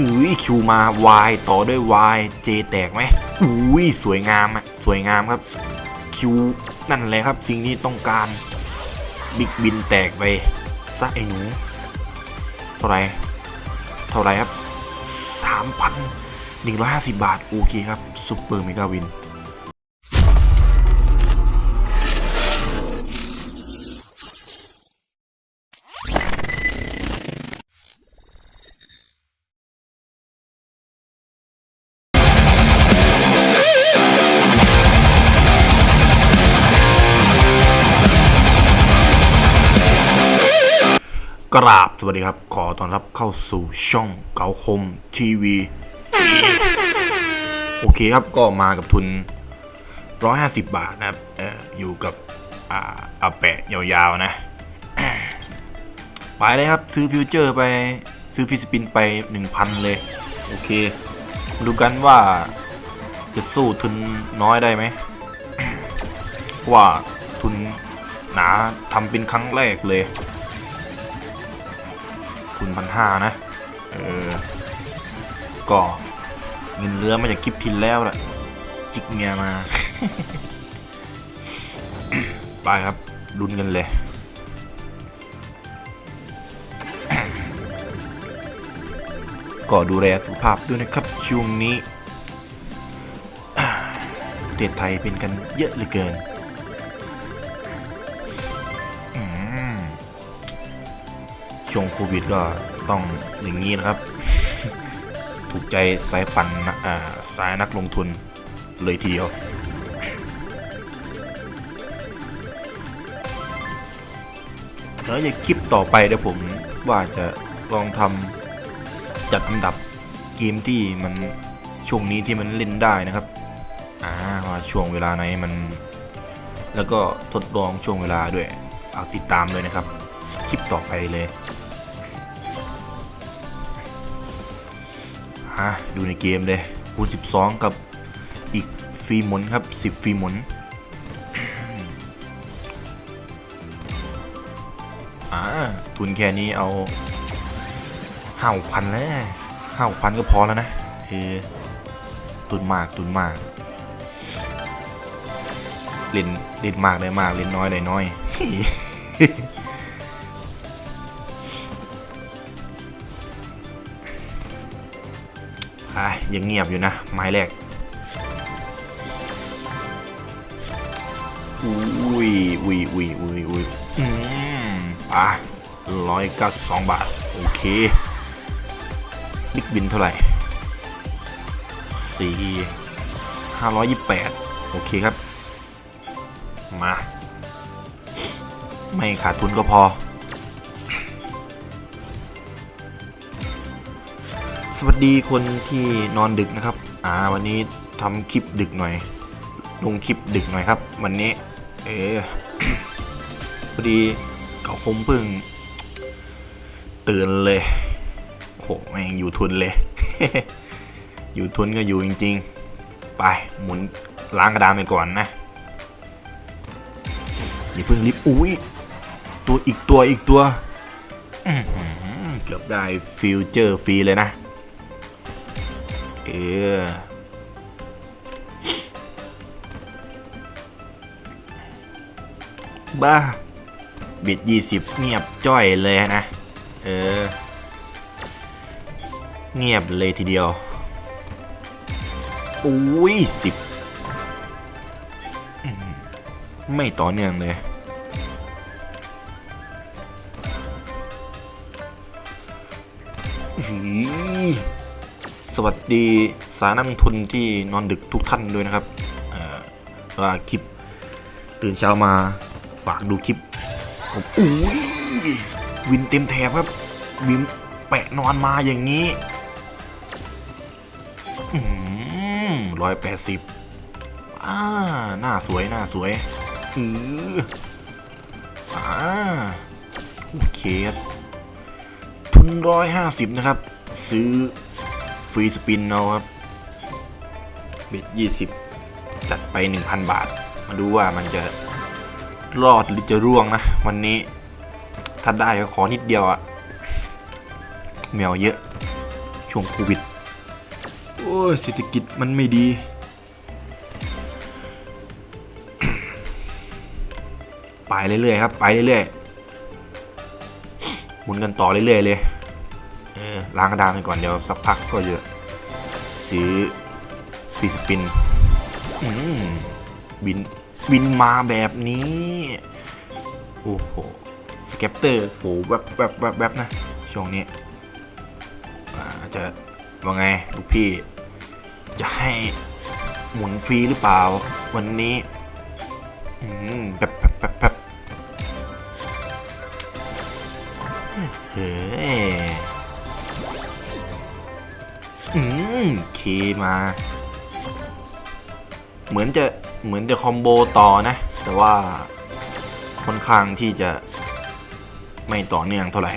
อุ้ยคิวมาวายต่อด้วยวายเจแตกไหมอุ้ยสวยงามอะสวยงามครับคิวนั่นแหละครับสิ่งที่ต้องการบิ๊กบินแตกไปซะไอ้หนู เท่าไรเท่าไรครับสามพันหนึ่งร้อยห้าสิบบาท โอเคครับซุปเปอร์เมกาวิน กราบสวัสดีครับ ขอต้อนรับเข้าสู่ช่องเกาคมทีวี โอเคครับก็มากับทุน 150 บาทนะครับเอออยู่กับอ่าอาแปะยาวๆนะไปเลยครับ ซื้อฟิวเจอร์ไปซื้อฟิสปินไป 1,000 เลย โอเค ดูกันว่าจะสู้ทุนน้อยได้ไหมว่าทุนหนาทำเป็นครั้งแรกเลย ทุนพันห้านะ เออ ก็เงินเรือมาจากคลิปทินแล้วแหละจิกเมียมา ไปครับลุ้นกันเลยก็ดูแลสุขภาพด้วยนะครับช่วงนี้ประเทศไทยเป็นกันเยอะเหลือเกิน ช่วงโควิดก็ต้องอย่างนี้นะครับ ถูกใจสายปั่นนะอ่าสายนักลงทุนเลยทีเดียวแล้วอย่าคลิปต่อไปเดี๋ยวผมว่าจะลองทำจัดอันดับเกมที่มันช่วงนี้ที่มันเล่นได้นะครับอ่าว่าช่วงเวลาไหนมัน แล้วก็ทดลองช่วงเวลาด้วย เอาติดตามเลยนะครับ คลิปต่อไปเลย ฮะดูในเกมเลยคูณ 12 กับอีกฟรีหมุนครับ 10ฟรีหมุนอ่าทุนแค่นี้เอาห้าพันแล้วห้าพันก็พอแล้วนะคือตุนมากตุนมากเล่นเล่นมากได้มากเล่นน้อยได้น้อย อะยังเงียบอยู่นะไม้แรกอุ้ยอุ้ยอุ้ยอุ้ยอุ้ยอืมอะร้อยเก้าสิบสองบาท โอเคบิ๊กบินเท่าไหร่สี่ห้าร้อยยี่แปดโอเคครับ มา ไม่ขาดทุนก็พอ สวัสดีคนที่นอนดึกนะครับ อ่า วันนี้ทำคลิปดึกหน่อย ลงคลิปดึกหน่อยครับ วันนี้ เออพอดีเขาคมเพิ่ง ตื่นเลยโหแม่งอยู่ทุนเลย อยู่ทุนก็อยู่จริง ๆ ไปหมุนล้างกระดานไปก่อนนะอย่าเพิ่งรีบอุ้ยตัวอีกตัวอีกตัวเกือบได้ฟิวเจอร์ฟรีเลยนะ บ้า บิดยี่สิบเงียบจ้อยเลยนะ เออ เงียบเลยทีเดียว อุ้ยสิบไม่ต่อเนื่องเลยอี สวัสดีสานักลงทุนที่นอนดึกทุกท่านด้วยนะครับเวลาคลิป ตื่นเช้ามาฝากดูคลิปผมอุ้ยวินเต็มแถบครับ วินแปะนอนมาอย่างนี้ร้อยแปดสิบอ่าหน้าสวยหน้าสวยอืออ่าโอเคทุนร้อยห้าสิบนะครับ ซื้อ ฟรีสปินเอาครับเบ็ดยี่สิบจัดไปหนึ่งพันบาท มาดูว่ามันจะรอดหรือจะร่วงนะ วันนี้ ถ้าได้ก็ขอนิดเดียวอะแมวเยอะ ช่วงโควิด โอ้ยเศรษฐกิจมันไม่ดี ไปเรื่อยๆครับ ไปเรื่อยๆหมุนกันต่อเรื่อยๆเลย เออล้างกระดานไปก่อนเดี๋ยวสักพักก็จะซื้อฟีสปินอืมบินบินมาแบบนี้ โอ้โหสเก็ปเตอร์โหแวบแวบแวบแวบนะ ช่วงนี้อาจะว่าไงลูกพี่ จะให้หมุนฟรีหรือเปล่า วันนี้อืมแบบแบบแบบแบบเฮ้ย เคมา เหมือนจะเหมือนจะคอมโบต่อนะ แต่ว่าค่อนข้างที่จะไม่ต่อเนื่องเท่าไหร่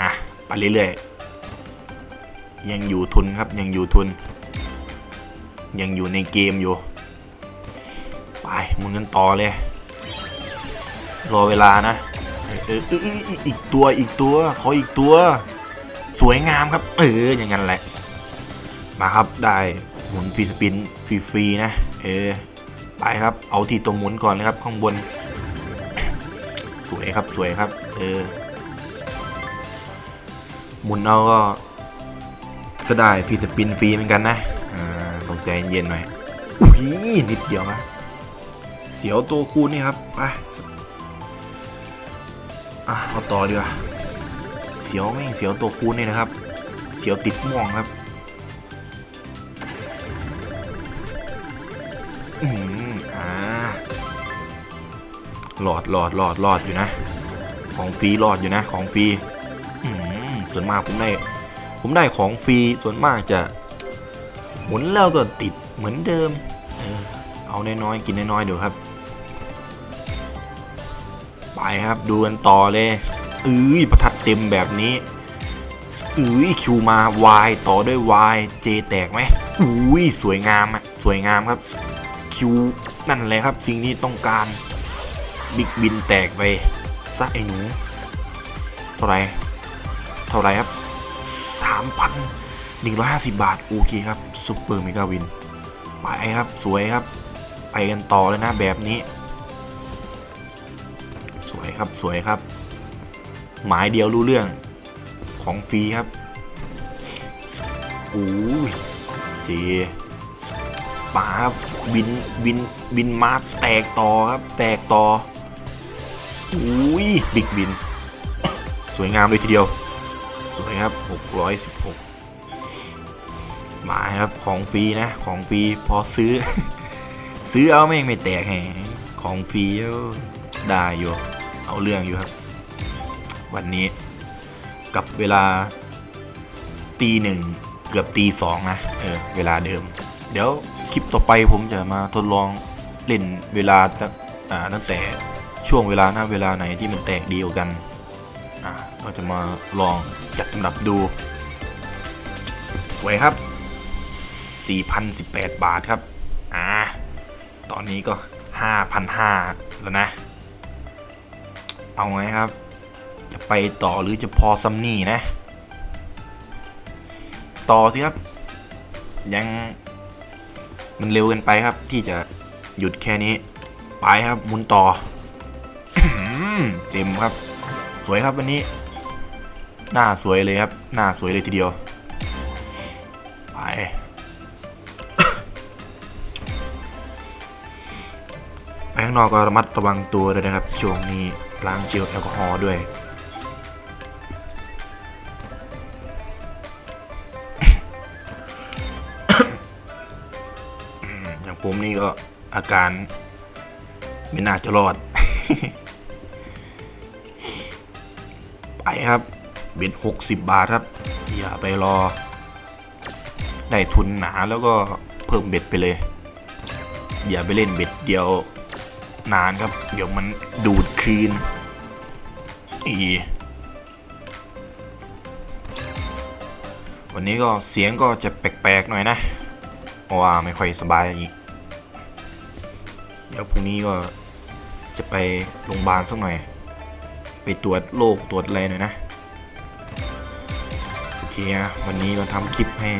อะ ไปเรื่อยๆ ยังอยู่ทุนครับยังอยู่ทุน ยังอยู่ในเกมอยู่ ไปมุนกันต่อเลย รอเวลานะเออเออเออเอออีกตัวอีกตัวขออีกตัว สวยงามครับ เอออย่างนั้นแหละ มาครับได้หมุนฟรีสปินฟรีๆนะ เออไปครับเอาที่ตัวหมุนก่อนเลยครับ ข้างบน สวยครับสวยครับ เออ หมุนเอาก็ก็ได้ฟรีสปินฟรีเหมือนกันนะอ่าต้องใจเย็นๆหน่อยอุ้ยนิดเดียวนะเสียวตัวคูณนี่ครับไปอะเอาต่อดีกว่าเสียวไม่งเสียวตัวคูณนี่นะครับ เสียวติดม่วงครับ อืมอ่าหลอดหลอดหลอดหลอดอยู่นะ ของฟรีหลอดอยู่นะ ของฟรีอืมส่วนมากผมได้ ผมได้ของฟรีส่วนมากจะ หมุนแล้วก็ติดเหมือนเดิม เออเอาน้อยๆกินน้อยๆเดี๋ยวครับ ไปครับดูกันต่อเลยเอ้ยประทัดเต็มแบบนี้เอ้ยคิวมาวายต่อด้วยวายเจแตกไหมอุ้ยสวยงามอะสวยงามครับ คิวนั่นแหละครับสิ่งที่ต้องการบิ๊กบินแตกไปซะไอ้หนู เท่าไรเท่าไรครับสามพันหนึ่งร้อยห้าสิบบาท โอเคครับซุปเปอร์เมกาวินไปครับสวยครับ ไปกันต่อเลยนะแบบนี้ สวยครับสวยครับ หมายเดียวรู้เรื่องของฟรีครับอู้ยเจ ป่าครับบินบินบินมาแตกต่อครับ แตกต่ออุ้ยบิ๊กบิน สวยงามเลยทีเดียว สวยครับ 616หมาครับของฟรีนะ ของฟรีพอซื้อ ซื้อเอาไม่งไม่แตกแหงของฟรีได้อยู่ เอาเรื่องอยู่ครับ วันนี้กับเวลาตีหนึ่งเกือบตีสองนะ เออ เวลาเดิม เดี๋ยว คลิปต่อไปผมจะมาทดลองเล่นเวลาตั้งแต่ช่วงเวลาหน้าเวลาไหนที่มันแตกเดีกว่ากันอ่าเราจะมาลองจัดอันดับดูสวยครับ 4,018 บาทครับ อ่า ตอนนี้ก็ 5,500 แล้วนะ เอาไงครับ จะไปต่อหรือจะพอซัมนี่นะ ต่อสิครับ ยัง มันเร็วเกินไปครับ ที่จะหยุดแค่นี้ ไปครับหมุนต่อเต็มครับ สวยครับวันนี้ หน้าสวยเลยครับ หน้าสวยเลยทีเดียว ไป ไปข้างนอกก็ระมัดระวังตัวด้วยนะครับช่วงนี้ล้างเจลแอลกอฮอล์ด้วย ผมนี่ก็อาการไม่น่าจะรอด ไปครับ เบ็ดหกสิบบาทครับ อย่าไปรอ ได้ทุนหนาแล้วก็เพิ่มเบ็ดไปเลย อย่าไปเล่นเบ็ดเดียวนานครับ เดี๋ยวมันดูดคืน อีวันนี้ก็เสียงก็จะแปลกๆหน่อยนะ เพราะว่าไม่ค่อยสบายอีก เดี๋ยวพรุ่งนี้ก็จะไปโรงพยาบาลสักหน่อย ไปตรวจโรคตรวจอะไรหน่อยนะ โอเคนะวันนี้เราทำคลิปให้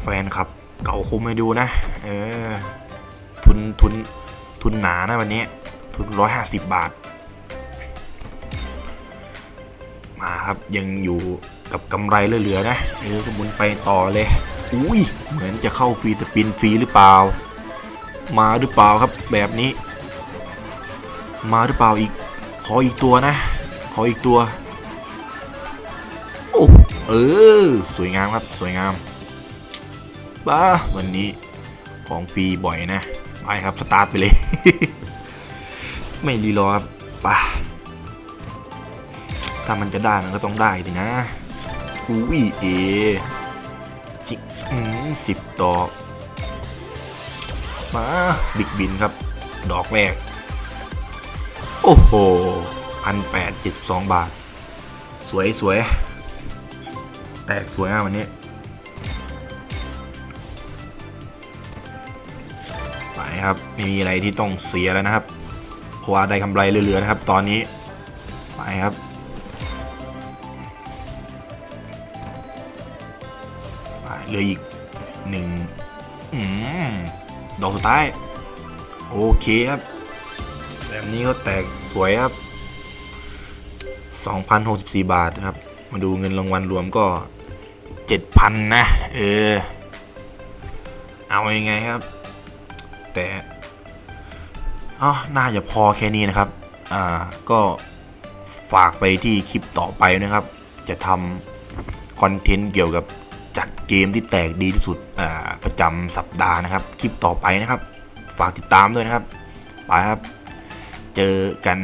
แฟนครับ เก่าคมให้ดูนะ เออ ทุนทุนทุนหนานะวันนี้ ทุนร้อยห้าสิบบาท มาครับยังอยู่กับกำไรเหลือๆนะ เออก็มุนไปต่อเลย อุ้ย เหมือนจะเข้าฟรีสปินฟรีหรือเปล่า มาหรือเปล่าครับแบบนี้ มาหรือเปล่าอีก ขออีกตัวนะ ขออีกตัวโอ้เออ สวยงามครับ สวยงามบ้าวันนี้ของฟรีบ่อยนะ ไปครับ สตาร์ทไปเลย ไม่รีรอครับป่ะถ้ามันจะได้มันก็ต้องได้ดินะอุ้ยเอสิอืมสิบดอ มาบิ๊กบินครับ ดอกแรก โอ้โหพันแปดเจ็ดสิบสองบาท สวยสวย แตกสวยอะวันนี้ ไปครับ ไม่มีอะไรที่ต้องเสียแล้วนะครับเพราะว่าได้กำไรเหลือๆนะครับ ตอนนี้ ไปครับไปเหลืออีกหนึ่งอืม ดอกสุดท้าย โอเคครับ แบบนี้ก็แตกสวยครับ 2,064 บาทครับ มาดูเงินรางวัลรวมก็ 7,000 นะ เออ เอายังไงครับ แต่อ๋อน่าจะพอแค่นี้นะครับ อ่า ก็ฝากไปที่คลิปต่อไปนะครับ จะทำคอนเทนต์เกี่ยวกับ จัดเกมที่แตกดีที่สุดประจำสัปดาห์นะครับ คลิปต่อไปนะครับ ฝากติดตามด้วยนะครับ ไปครับ เจอกัน